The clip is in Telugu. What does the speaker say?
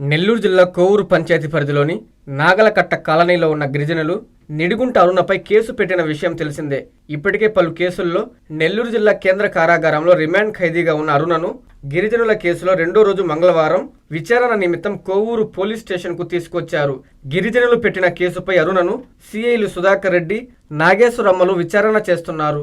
నెల్లూరు జిల్లా కోవూరు పంచాయతీ పరిధిలోని నాగలకట్ట కాలనీలో ఉన్న గిరిజనులు నిడిగుంట అరుణపై కేసు పెట్టిన విషయం తెలిసిందే. ఇప్పటికే పలు కేసుల్లో నెల్లూరు జిల్లా కేంద్ర కారాగారంలో రిమాండ్ ఖైదీగా ఉన్న అరుణను గిరిజనుల కేసులో రెండో రోజు మంగళవారం విచారణ నిమిత్తం కోవూరు పోలీస్ స్టేషన్కు తీసుకొచ్చారు. గిరిజనులు పెట్టిన కేసుపై అరుణను సిఐలు సుధాకర్ రెడ్డి నాగేశ్వరమ్మలు విచారణ చేస్తున్నారు.